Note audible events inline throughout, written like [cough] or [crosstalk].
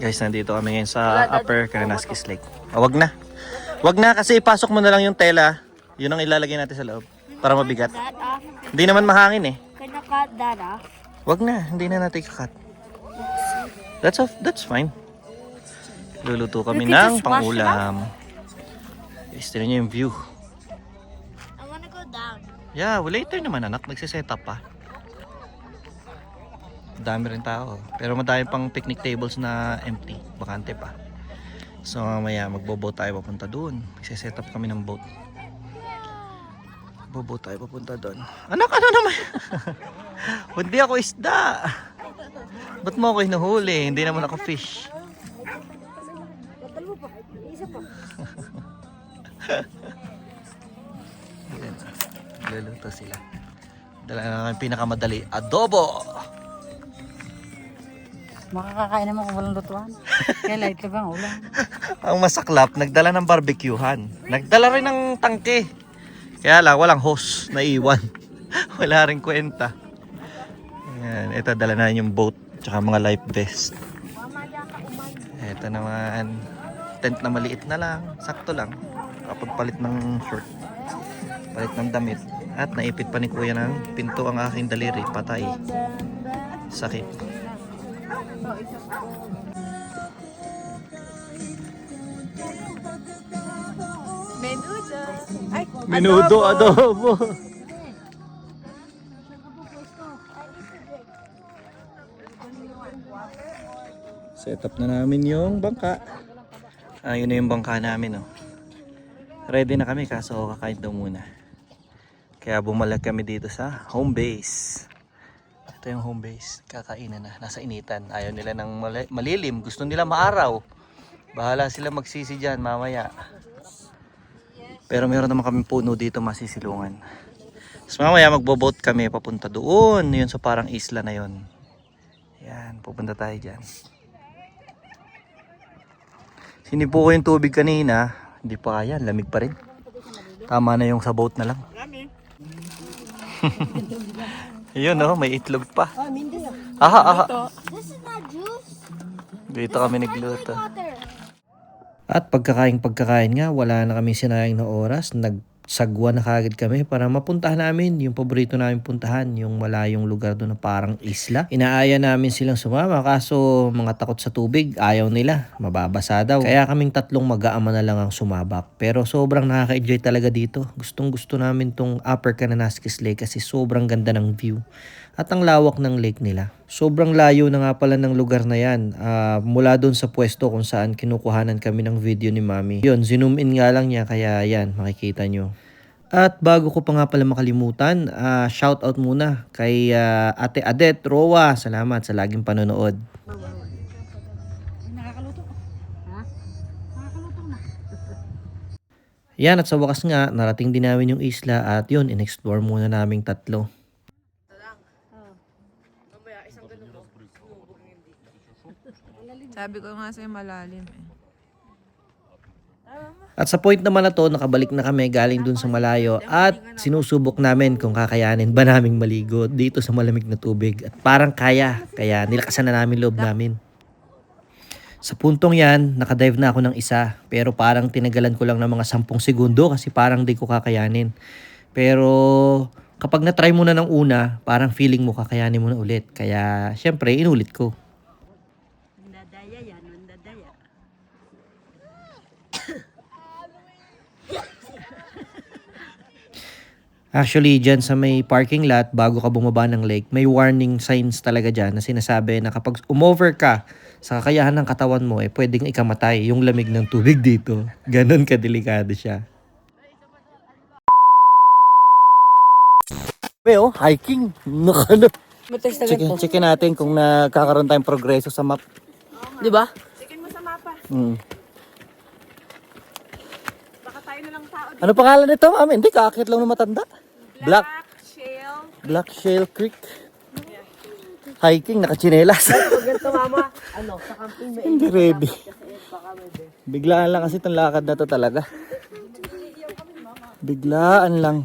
Guys, nandito kami ngayon sa Upper Karanaskis Lake. Oh, wag na. Wag na kasi ipasok mo na lang yung tela. Yun ang ilalagay natin sa loob para mabigat. That off. Hindi naman mahangin eh. Can you cut that off? Wag na, hindi na natin kakat. That's off, that's fine. Luluto kami We ng just wash it pangulam. Guys, tignan nyo yung view. I wanna go down. Yeah, well, later naman anak, nagsiset up pa. Dami rin tao. Pero madami pang picnic tables na empty. Bakante pa. So mamaya magbo-boat tayo papunta doon. Magsiset up kami ng boat. Magbo-boat tayo papunta doon. Anak, ano naman? [laughs] Hindi ako isda. Ba't mo ako hinuhuli? Hindi naman ako fish. [laughs] Ayan. Luluto sila. Dala na namin pinakamadali. Adobo! Makakakain naman kung walang lutuan. Kaya light lang ang ulam. [laughs] Ang masaklap, nagdala ng barbecuehan. Nagdala rin ng tangke. Kaya lang, walang hose na iwan. [laughs] Wala rin kwenta. Ayan, ito dala na yung boat tsaka mga life vest. Ito naman, tent na maliit na lang, sakto lang. Kapag palit ng short, palit ng damit. At naipit pa ni kuya ng pinto ang aking daliri, patay. Sakit. Menudo. Ay, Minudo adobo. Set up na namin yung bangka. Ah, yun na yung bangka namin, oh. Ready na kami kaso kakain daw muna. Kaya bumalik kami dito sa home base. Ito yung home base. Kakainan na. Nasa initan. Ayaw nila ng mali- malilim. Gusto nila maaraw. Bahala sila magsisi dyan mamaya. Pero meron naman kami puno dito masisilungan. So mamaya magbo-boat kami papunta doon. Yun sa parang isla na yun. Yan, pupunta tayo dyan. Sinipo ko yung tubig kanina. Hindi pa kaya, lamig pa rin. Tama na yung sa boat na lang. [laughs] Yun oh, may itlog pa. Aha, aha. this is not juice. Dito kami nagluto. At pagkakain pagkakain nga, wala na kami sinayang na oras. Nagsagwa na kagad kami para mapuntahan namin yung paborito namin puntahan, yung malayong lugar doon na parang isla. Inaaya namin silang sumama kaso mga takot sa tubig, ayaw nila. Mababasa daw. Kaya kaming tatlong mag-aama na lang ang sumabak. Pero sobrang nakaka-enjoy talaga dito. Gustong gusto namin tong Upper Kananaskis Lake kasi sobrang ganda ng view at ang lawak ng lake nila. Sobrang layo na nga pala ng lugar na yan. Ah, mula doon sa pwesto kung saan kinukuhanan kami ng video ni Mami. Yun, zoom in nga lang niya kaya yan, makikita nyo. At bago ko pa nga pala makalimutan, ah, shout out muna kay ah, Ate Adet Roa. Salamat sa laging panonood. Yan at sa wakas nga, narating din namin yung isla at yun, in-explore muna naming tatlo. Sabi ko nga sa'yo malalim eh. At sa point naman na to, nakabalik na kami galing dun sa malayo at sinusubok namin kung kakayanin ba naming maligo dito sa malamig na tubig. At parang kaya, kaya nilakasan na namin loob namin. Sa puntong yan, nakadive na ako ng isa. Pero parang tinagalan ko lang ng mga 10 segundo kasi parang di ko kakayanin. Pero kapag na-try mo na ng una, parang feeling mo kakayanin mo na ulit. Kaya syempre, inulit ko. Actually, dyan sa may parking lot, bago ka bumaba ng lake, may warning signs talaga dyan na sinasabi na kapag umover ka sa kakayahan ng katawan mo, eh, pwedeng ikamatay yung lamig ng tubig dito. [laughs] Ganon kadelikado siya. May oh, hiking. Check, checkin natin kung nakakaroon tayong progreso sa map. Di ba? Mm. Ano pangalan nito, ma'am? Hindi, kakakit lang ng matanda. Black Shale. Black Shale Creek. Hiking, nakachinelas. Ganito mama, ano, sa camping may Hindi ready. Biglaan lang kasi itong lakad na to talaga. Biglaan lang.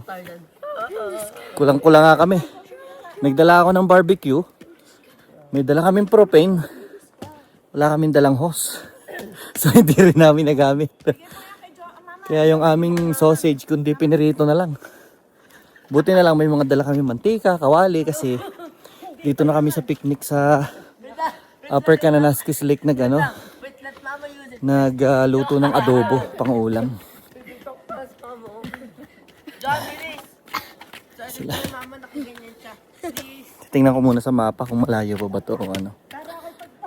Kulang-kulang nga kami. Nagdala ako ng barbecue. May dala kaming propane. wala kaming dalang hose. [laughs] So hindi rin namin nagamit. Kaya yung aming sausage, kundi pinirito na lang. Buti na lang may mga dala kami mantika, kawali kasi dito na kami sa picnic sa Upper Kananaskis Lake nag ano, nagluto ng adobo pang ulam. Sila. Tingnan ko muna sa mapa kung malayo pa ba to o ano.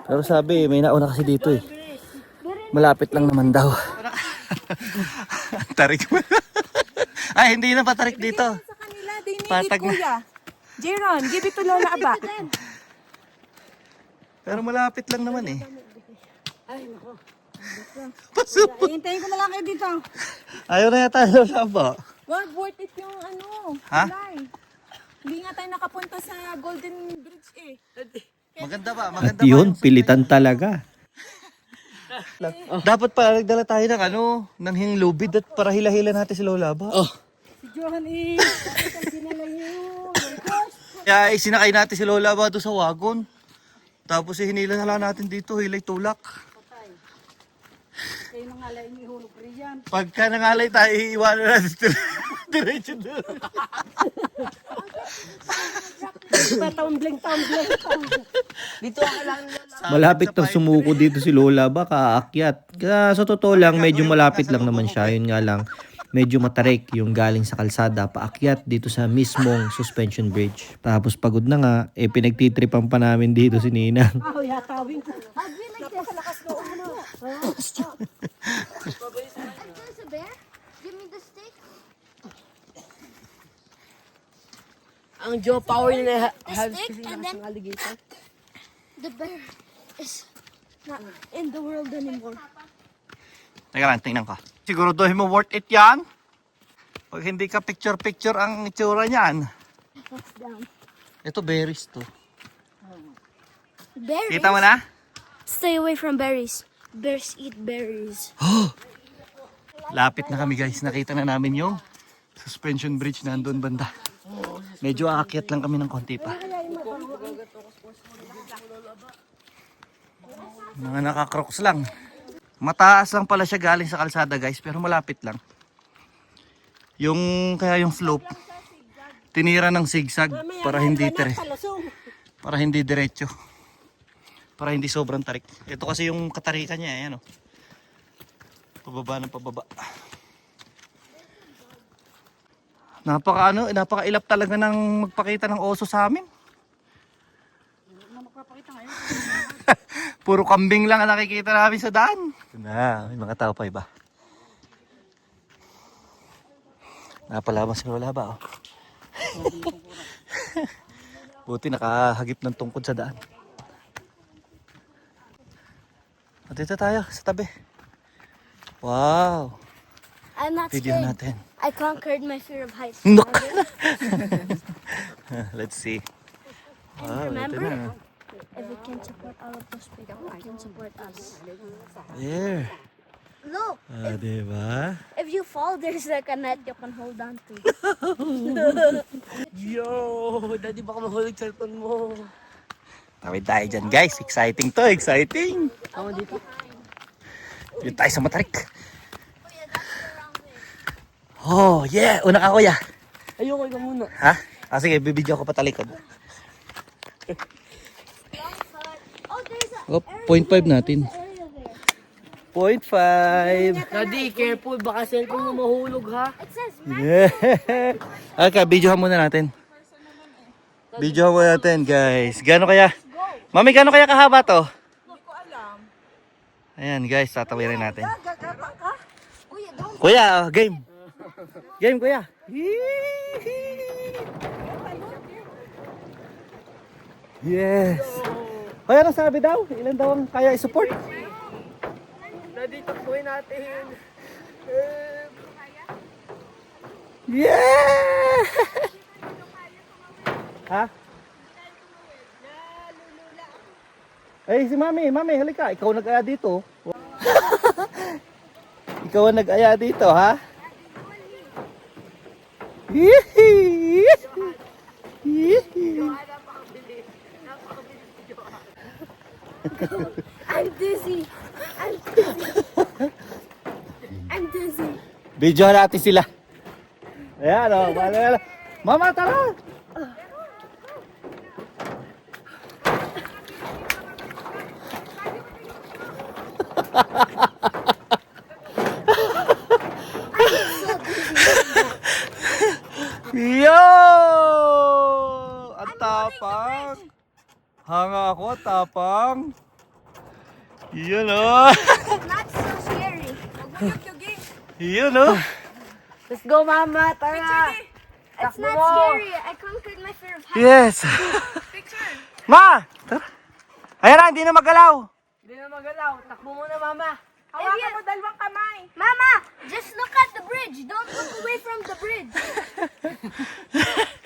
Pero sabi, may nauna kasi dito eh. Malapit lang naman daw. [laughs] tarik mo. [laughs] Ay, hindi na patarik dito. Sa kanila, dinigit Patag na. kuya. Jeron, give it to Lola Aba. Pero malapit lang naman eh. Hintayin ko na lang kayo dito. Ayaw na yata lola ba? Wag, worth it yung ano. Ha? Kulay. Hindi nga tayo nakapunta sa Golden Bridge eh. Maganda ba? Maganda At yun, pilitan talaga. Dapat pa nagdala tayo ng ano, ng hinglubid at para hila-hila natin si Lola ba? Oh. Si Johan eh. Kaya isinakay natin si Lola ba doon sa wagon. Tapos eh, hinila na lang natin dito, hilay tulak. Kayo nang alay ihulog rin yan. Pagka nangalay tayo, iiwanan natin dire- [laughs] diretso doon. Tumbling-tumbling. Malapit nang sumuko dito si Lola ba, kaakyat. Kaya sa totoo lang, medyo malapit lang naman siya. Yun nga lang, medyo matarik yung galing sa kalsada, paakyat dito sa mismong suspension bridge. Tapos pagod na nga, eh pinagtitripan pa namin dito si Ninang. Ako yatawin ko. There's a bear. Give me the stick. Ang Joe Power nila The stick and then the bear is not in the world anymore. Teka lang, tingnan ka. Siguraduhin mo worth it yan. Pag hindi ka picture-picture ang itsura niyan. What's down? Ito berries to. Berries. Kita mo na? Stay away from berries. Bears eat berries. [gasps] Lapit na kami guys. Nakita na namin yung suspension bridge na doon banda. Medyo aakyat lang kami ng konti pa. Mga nakakroks lang. Mataas lang pala siya galing sa kalsada guys pero malapit lang. Yung kaya yung slope tinira ng zigzag para hindi tere, para hindi diretso. Para hindi sobrang tarik. Ito kasi yung katarikan niya, ayan oh. Pababa ng pababa. Napaka ano, napaka ilap talaga ng magpakita ng oso sa amin. Puro kambing lang ang nakikita namin sa daan. Ito na, may mga tao pa iba. Napalaman si Lola ba? Oh. [laughs] Buti nakahagip ng tungkod sa daan. At dito tayo sa tabi. Wow! I'm not Video scared. natin. I conquered my fear of heights. Nook! [laughs] Let's see. And Wow, ito remember, na. If we can support all of those people, we can support us. There. Look, Ah, diba? if you fall, there's like a net you can hold on to. [laughs] Yo, daddy baka mahulog sa cellphone mo. Tawid tayo dyan guys. Exciting to, exciting. Tama dito. Dito tayo sa matarik. Oh, yeah. Una ka kuya. Ayoko ka muna. Ha? Ah, sige, bibidyo ko pa talikod. Oh, there's a Oh, 0.5 natin. area there. 0.5. Daddy, careful. Baka cellphone mo mahulog ha. Yeah. [laughs] Okay, videohan muna natin. Videohan muna natin, guys. Gano'n kaya? Mami, gano'n kaya kahaba to? Hindi ko alam. Ayan, guys, tatawirin natin. Kuya, oh, game. Game, kuya. Yes. Kuya, ano sabi daw? Ilan daw ang kaya i-support? Daddy, takbuhin natin. Yeah! ha? Ay, si Mami, Mami, halika. Ikaw nag-aya dito. [laughs] Ikaw ang nag-aya dito, ha? Yee! Yee! I'm dizzy. I'm dizzy. I'm dizzy. Video natin sila. Ayan o. Oh, Mama, tara! Yo! Ang tapang! Hanga ako, tapang! Yun o! Not so scary. [laughs] Yun o! Let's go, mama. Tara. It's not scary. I conquered my fear of heights. Yes! [laughs] Ma! Tara! Ayan na, hindi na magalaw! Hindi na magalaw. Takbo muna, mama. Hawakan mo dalawang kamay. Mama, just look at the bridge. Don't look away from the bridge.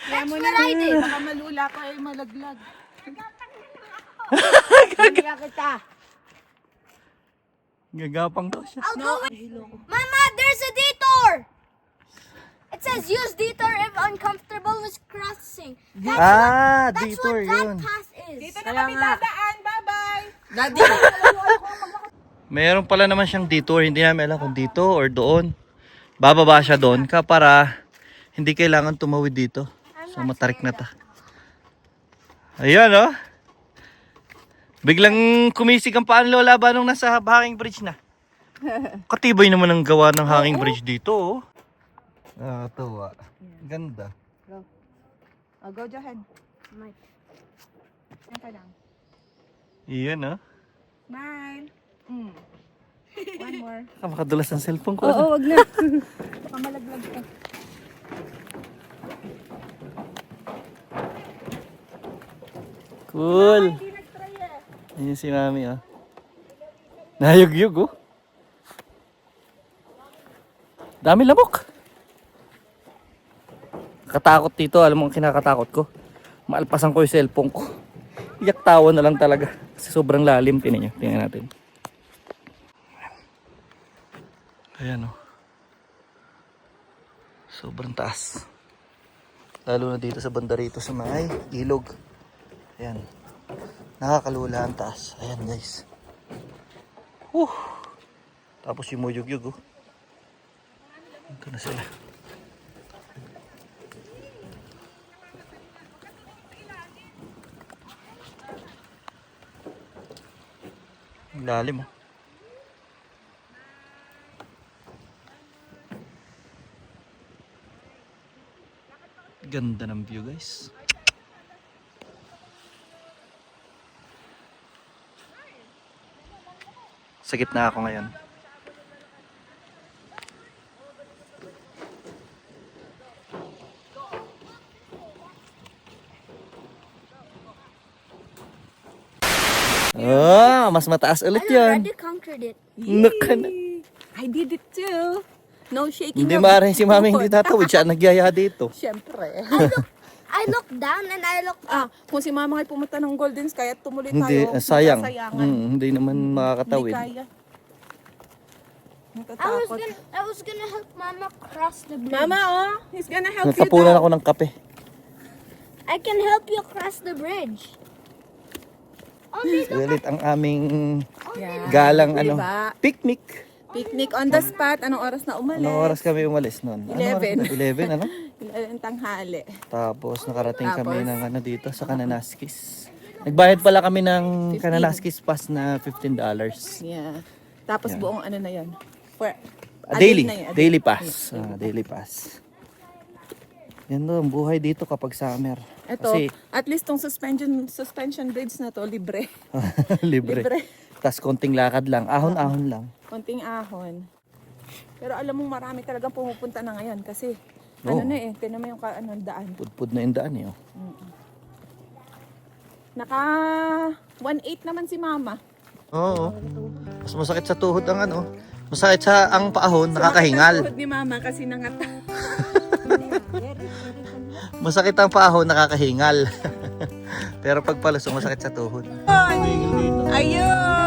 That's what I did. Baka malula ka ay malaglag. [laughs] Kaya kita. Gagapang daw siya. I'll go with... Mama, there's a detour. It says use detour if uncomfortable with crossing. That's Ah, what, that's detour what that yun. pass is. Dito na kami dadaan. Bye-bye. Daddy. Meron pala naman siyang detour, hindi namin alam kung dito or doon. Bababa siya doon ka para hindi kailangan tumawid dito. So matarik na ta. Ayan oh. Biglang kumisig ang paan lola ba nung nasa hanging bridge na? [laughs] Katibay naman ang gawa ng hanging bridge dito oh. Ah, tuwa. Ganda. Oh, go Johan. Mike. Yan ka lang. Iyan oh. Smile. Mm. One more. [laughs] Makadulas ang cellphone ko. Oo, wag na. [laughs] Baka malaglag ka. Cool. Ayun si mami ah. Nayug-yug oh. Dami lamok. Katakot dito, alam mo ang kinakatakot ko. Maalpasan ko yung cellphone ko. Iyak tawa na lang talaga. Kasi sobrang lalim, tingnan nyo. Tingnan natin. Ayan oh. Sobrang taas. Lalo na dito sa banda rito sa may ilog. Ayan. Nakakalula ang taas. Ayan guys. Whew. Tapos yung muyug-yug oh. Ito na sila. Ang Lalim oh. Ganda ng view guys. Sa gitna ako ngayon. Ah, mas mataas ulit I yan. already conquered it. Naka na. I did it too. No shaking. Hindi of maaaring si mami hindi tatawid. Siya nagyaya dito. Siyempre. [laughs] I looked down and I looked ah, kung si mama ay pumunta ng Golden Sky at tumuloy Hindi, tayo. ah, sayang. magkasayangan. Mm, hindi naman Hindi makakatawid. kaya. I was Natatakot. gonna I was gonna help Mama cross the bridge. Mama, oh, he's gonna help you Nagkapunan daw. ako ng kape. I can help you cross the bridge. Only look Ulit ang aming Yeah. galang ano, Diba? picnic. Picnic on the spot. Anong oras na umalis? Anong oras kami umalis noon? Anong oras 11. na? 11 ano? [laughs] Ilan tanghali. Tapos nakarating Tapos? kami ng ano dito sa Kananaskis. Nagbayad pala kami ng Kananaskis pass na $15. Yeah. Tapos buong ano na yan. For, a daily, na yan, a day. daily pass. Ah, daily pass. Yan doon, buhay dito kapag summer. Ito, Kasi at least tong suspension suspension bridge na to, libre. [laughs] libre. Libre. Tapos konting lakad lang, ahon-ahon lang. Konting ahon. Pero alam mo marami talagang pumupunta na ngayon kasi Oo. ano na eh, tinan mo yung ka, ano, daan. Pudpud na yung daan eh. oh. Naka 1.8 naman si mama. Oo. Mas masakit sa tuhod ang ano. Masakit sa ang paahon, nakakahingal. Tuhod ni mama kasi nangata. [laughs] Masakit ang paahon, nakakahingal. [laughs] Pero pag palusong, masakit sa tuhod. Ayun!